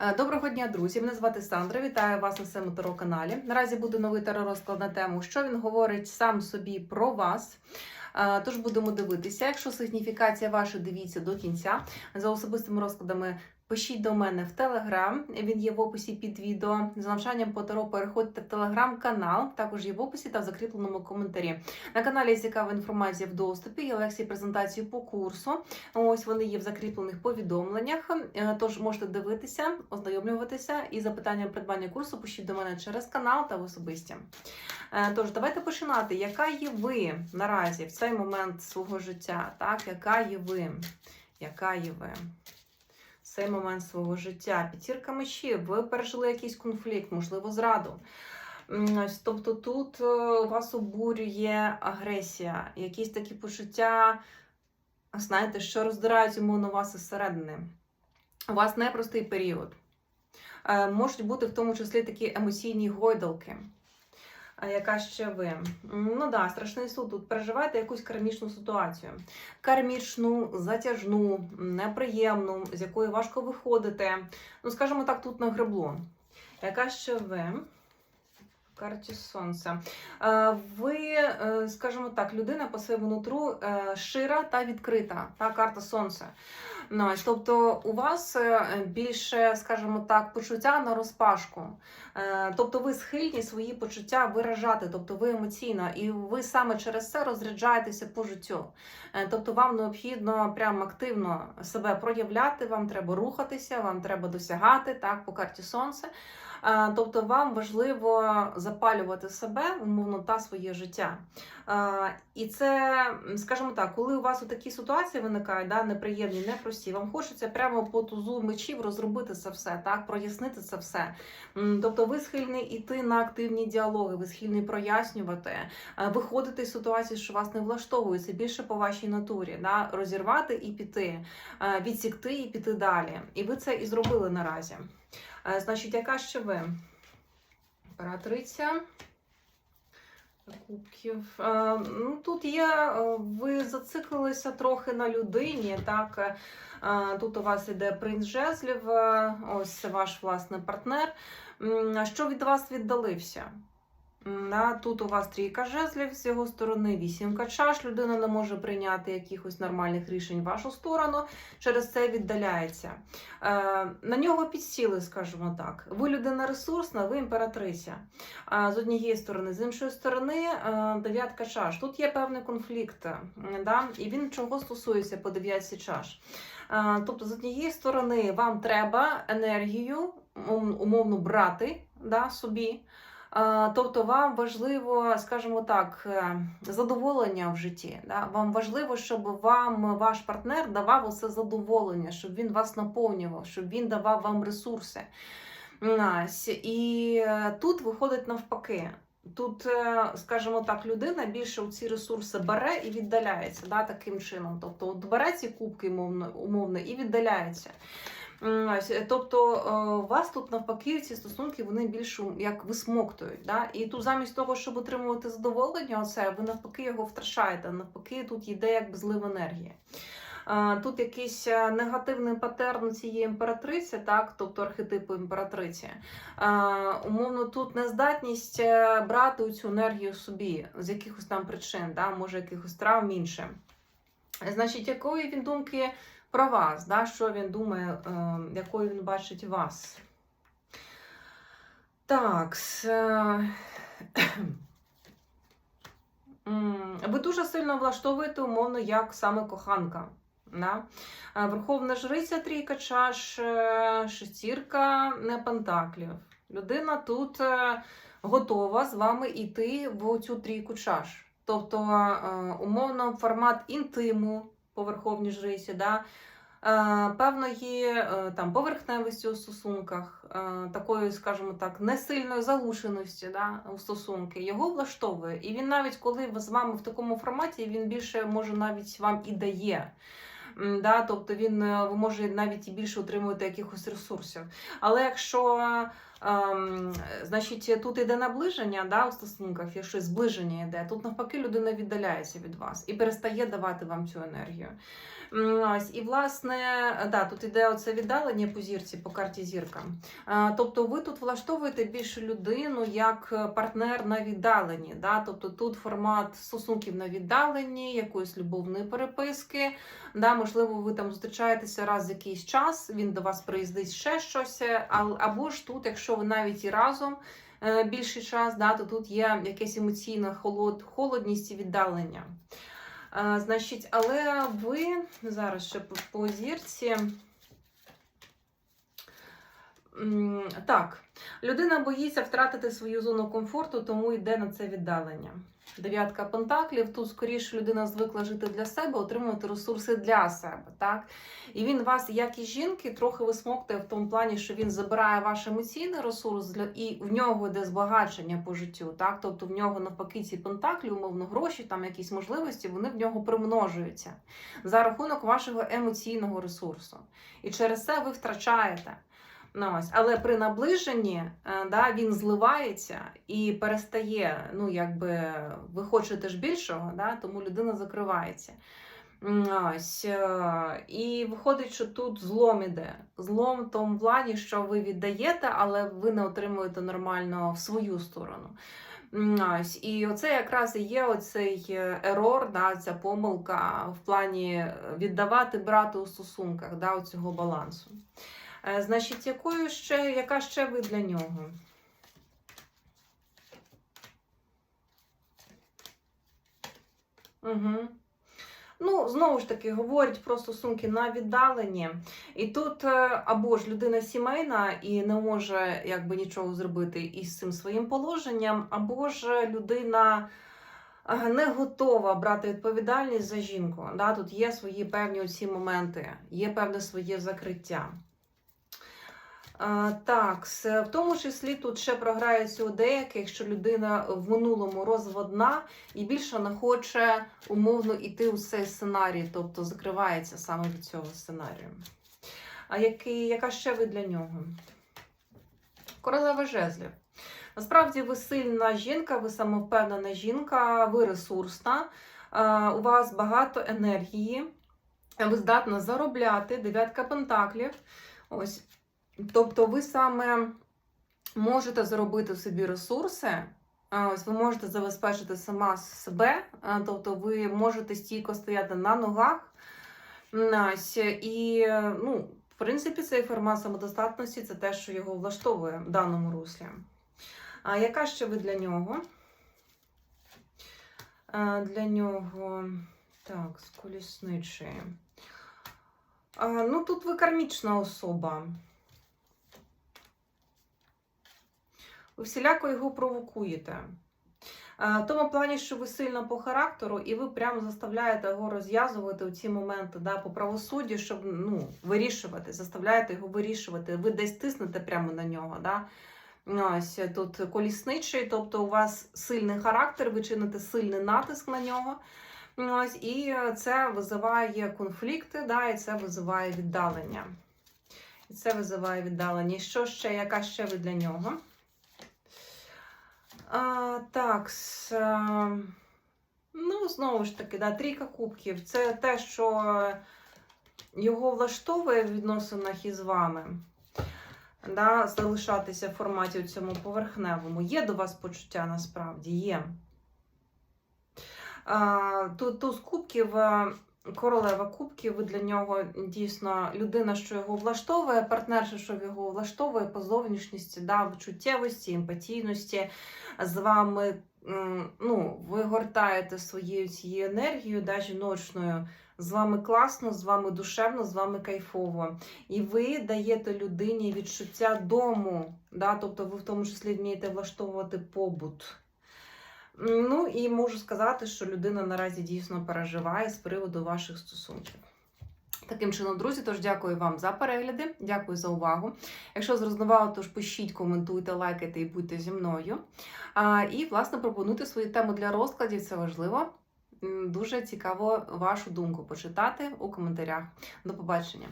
Е, Доброго дня, друзі! Мене звати Сандра. Вітаю вас на своєму таро каналі. Наразі буде новий розклад на тему, що він говорить сам собі про вас. Е, Тож будемо дивитися. Якщо сигніфікація ваша, дивіться до кінця. За особистими розкладами пишіть до мене в Телеграм. Він є в описі під відео. За навчанням по таро переходьте в Телеграм-канал. Також є в описі та в закріпленому коментарі. На каналі є цікава інформація в доступі. Є лекції презентації по курсу. Ось вони є в закріплених повідомленнях. Е, Тож можете дивитися, ознайомлюватися і запитання придбання курсу пишіть до мене через канал та в особисті. Е, Тож давайте починати. Яка є ви наразі в цей момент свого життя? Так, яка є ви? Яка є ви? Цей момент свого життя. П'ятірка мечів, ви пережили якийсь конфлікт, можливо, зраду. Тобто тут е, вас обурює агресія, якісь такі почуття, знаєте, що роздирають умовно вас із середини. У вас непростий період. Е, Можуть бути в тому числі такі емоційні гойдалки. А яка ще ви? Ну да, страшний суд. Тут переживаєте якусь кармічну ситуацію. Кармічну, затяжну, неприємну, з якої важко виходити. Ну, скажімо так, тут на гребло. Яка ще ви? Карті сонця. Е, Ви, е, скажімо так, людина по своєму нутру е, шира та відкрита. Та карта сонця. Ну, тобто у вас е, більше, скажімо так, почуття на розпашку. Е, Тобто ви схильні свої почуття виражати, тобто ви емоційно, і ви саме через це розряджаєтеся по життю. Е, Тобто вам необхідно прям активно себе проявляти, вам треба рухатися, вам треба досягати так по карті сонця. Тобто вам важливо запалювати себе умовно та своє життя. І це, скажімо так, коли у вас у такі ситуації виникають, да, неприємні, непрості, вам хочеться прямо по тузу мечів розробити це все, так, прояснити це все. Тобто ви схильні йти на активні діалоги, ви схильні прояснювати, виходити з ситуації, що вас не влаштовує, це більше по вашій натурі, да, розірвати і піти, відсікти і піти далі. І ви це і зробили наразі. Значить, яка ще ви? Імператриця. Кубків. Ну, тут є, е, ви зациклилися трохи на людині. Так? Е, Тут у вас іде принц жезлів, е, ось ваш власний партнер. Що від вас віддалився? Да, тут у вас трійка жезлів з його сторони, вісімка чаш. Людина не може прийняти якихось нормальних рішень в вашу сторону, через це віддаляється. Е, на нього підсіли, скажімо так. Ви людина ресурсна, ви імператриця. Е, з однієї сторони, з іншої сторони, е, дев'ятка чаш. Тут є певний конфлікт, да? і він чого стосується по дев'ятці чаш. Е, тобто, з однієї сторони, вам треба енергію умовно брати да, собі. Тобто вам важливо, скажімо так, е, задоволення в житті. Да? Вам важливо, щоб вам ваш партнер давав усе задоволення, щоб він вас наповнював, щоб він давав вам ресурси. І е, тут виходить навпаки. Тут, е, скажімо так, людина більше ці ресурси бере і віддаляється да, таким чином. Тобто от бере ці кубки умовно, умовно і віддаляється. Ось, тобто е, у вас тут навпаки ці стосунки вони більш як висмоктують. Да? І тут замість того, щоб отримувати задоволення, оце, ви навпаки його втрачаєте. Навпаки, тут йде як злив енергії. Е, Тут якийсь е, негативний патерн цієї імператриці, так, тобто архетипу імператриці. Е, Умовно, тут нездатність е, брати цю енергію собі з якихось там причин, да, може якихось травм інше. Значить, якої він думки про вас, да, що він думає, е, якою він бачить вас. Так. е, Ви дуже сильно влаштовуєте, умовно, як саме коханка. Да? Е, Верховна жриця трійка чаш, е, шестірка пентаклів. Людина тут готова з вами йти в цю трійку чаш. Тобто, умовно, формат інтиму по верховній жриці, да? Певної е, там, поверхневості у стосунках, е, такої, скажімо так, несильної залушеності да, у стосунки, його влаштовує. І він навіть коли з вами в такому форматі, він більше може навіть вам і дає. Да, тобто він е, ви може навіть і більше отримувати якихось ресурсів. Але якщо Ем, значить, тут іде наближення да, у стосунках, якщо зближення йде, тут навпаки людина віддаляється від вас і перестає давати вам цю енергію. Ось, і власне, да, тут іде оце віддалення по зірці, по карті зірка. Е, Тобто ви тут влаштовуєте більше людину як е, партнер на віддаленні. Да? Тобто тут формат стосунків на віддаленні, якоїсь любовної переписки. Да? Можливо, ви там зустрічаєтеся раз якийсь час, він до вас приїздить ще щось. е, Або ж тут, якщо ви навіть і разом е, більший час, да, то тут є якась емоційна холод, холодність і віддалення. Е, Значить, але ви зараз ще по, по зірці. Так, людина боїться втратити свою зону комфорту, тому йде на це віддалення. Дев'ятка пентаклів. Тут скоріше людина звикла жити для себе, отримувати ресурси для себе. Так? І він вас, як і жінки, трохи висмоктує в тому плані, що він забирає ваш емоційний ресурс для і в нього йде збагачення по життю. Так? Тобто в нього навпаки ці пентаклі, умовно, гроші, там якісь можливості, вони в нього примножуються за рахунок вашого емоційного ресурсу. І через це ви втрачаєте. Ну, ось. Але при наближенні е, да, він зливається і перестає, ну, якби ви хочете ж більшого, да, тому людина закривається. Ось. е, І виходить, що тут злом іде. Злом в тому плані, що ви віддаєте, але ви не отримуєте нормально в свою сторону. Ось. І оце якраз і є оцей е, ерор, да, ця помилка в плані віддавати, брати у стосунках да, цього балансу. Е, Значить, якою ще, яка ще ви для нього? Угу. Ну, знову ж таки, говорять про стосунки на віддаленні. І тут е, або ж людина сімейна і не може якби нічого зробити із цим своїм положенням, або ж людина е, не готова брати відповідальність за жінку. Да? Тут є свої певні оці моменти, є певне своє закриття. Так, в тому числі тут ще програється у деяких, якщо людина в минулому розводна і більше не хоче умовно йти у цей сценарій, тобто закривається саме від цього сценарію. А який, яка ще ви для нього? Королева жезлів. Насправді ви сильна жінка, ви самовпевнена жінка, ви ресурсна, у вас багато енергії, ви здатна заробляти, дев'ятка пентаклів. Ось. Тобто ви саме можете заробити собі ресурси, ось ви можете забезпечити сама себе, тобто ви можете стійко стояти на ногах. І, ну, в принципі, цей формат самодостатності це те, що його влаштовує в даному руслі. А яка ще ви для нього? Для нього так, з колісничої. Ну, тут ви кармічна особа. Ви всіляко його провокуєте. Е, В тому плані, що ви сильно по характеру, і ви прямо заставляєте його розв'язувати у ці моменти да, по правосуддю, щоб ну, вирішувати, заставляєте його вирішувати. Ви десь тиснете прямо на нього. Да? Ось тут колісничий, тобто у вас сильний характер, ви чините сильний натиск на нього. Ось, і це визиває конфлікти, да, і це визиває віддалення. І це визиває віддалення. І що ще, яка ще ви для нього? А, так, с, ну, знову ж таки, да, трійка кубків. Це те, що його влаштовує в відносинах із вами. Да, залишатися в форматі у цьому поверхневому. Є до вас почуття насправді є. А, тут туз кубків, а, королева кубків, ви для нього дійсно людина, що його влаштовує, партнерша, що його влаштовує по зовнішності, да, в чуттєвості, емпатійності з вами. Ну, ви гортаєте своєю цією енергією да, жіночною, з вами класно, з вами душевно, з вами кайфово. І ви даєте людині відчуття дому, да, тобто ви в тому числі вмієте влаштовувати побут. Ну і можу сказати, що людина наразі дійсно переживає з приводу ваших стосунків. Таким чином, друзі, тож дякую вам за перегляди, дякую за увагу. Якщо зрозуміло, тож пишіть, коментуйте, лайкайте і будьте зі мною. А, і, власне, пропонуйте свою тему для розкладів, це важливо. Дуже цікаво вашу думку почитати у коментарях. До побачення.